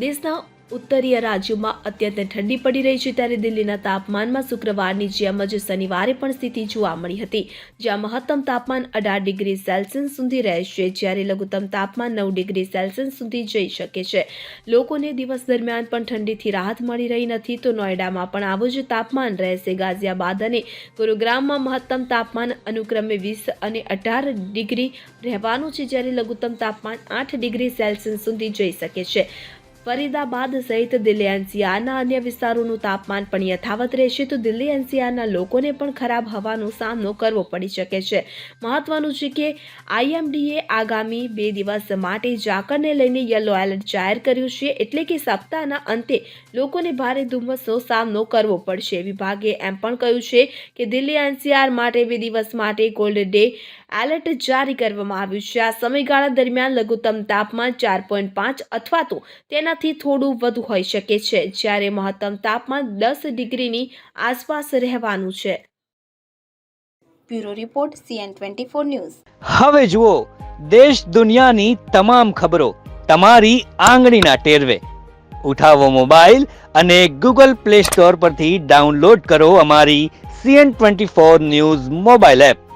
દેશના ઉત્તરીય રાજ્યોમાં અત્યંત ઠંડી પડી રહી છે ત્યારે દિલ્હીના તાપમાનમાં શુક્રવારની જેમ જ શનિવારે પણ સ્થિતિ જોવા મળી હતી, જ્યાં મહત્તમ તાપમાન અઢાર ડિગ્રી સેલ્સિયસ સુધી રહેશે, જ્યારે લઘુત્તમ તાપમાન નવ ડિગ્રી સેલ્સિયસ સુધી જઈ શકે છે. લોકોને દિવસ દરમિયાન પણ ઠંડીથી રાહત મળી રહી નથી, તો નોઈડામાં પણ આવું જ તાપમાન રહેશે. ગાઝિયાબાદ અને ગુરુગ્રામમાં મહત્તમ તાપમાન અનુક્રમે વીસ અને અઢાર ડિગ્રી રહેવાનું છે, જ્યારે લઘુત્તમ તાપમાન આઠ ડિગ્રી સેલ્સિયસ સુધી જઈ શકે છે. ફરીદાબાદ સહિત દિલ્હી એનસીઆરના અન્ય વિસ્તારોનું તાપમાન પણ યથાવત રહેશે તો દિલ્હી એનસીઆરના લોકોને પણ ખરાબ હવાનો સામનો કરવો પડી શકે છે. મહત્વનું છે કે આઈએમડીએ આગામી બે દિવસ માટે ઝાકળને લઈને યલો એલર્ટ જાહેર કર્યું છે એટલે કે સપ્તાહના અંતે લોકોને ભારે ધુમ્મસનો સામનો કરવો પડશે. વિભાગે એમ પણ કહ્યું છે કે દિલ્હી એનસીઆર માટે બે દિવસ માટે કોલ્ડ ડે એલર્ટ જારી કરવામાં આવ્યું છે. આ સમયગાળા દરમિયાન લઘુત્તમ તાપમાન ચાર પોઈન્ટ પાંચ અથવા તો તેનાથી થોડું વધુ હોઈ શકે છે જ્યારે મહત્તમ તાપમાન દસ ડિગ્રીની આસપાસ રહેવાનું છે. Bureau report CN twenty four news. હવે જુઓ દેશ દુનિયાની તમામ ખબરો તમારી આંગળીના ટેરવે. ઉઠાવો મોબાઈલ અને ગૂગલ પ્લે સ્ટોર પરથી ડાઉનલોડ કરો અમારી CN twenty four news mobile app.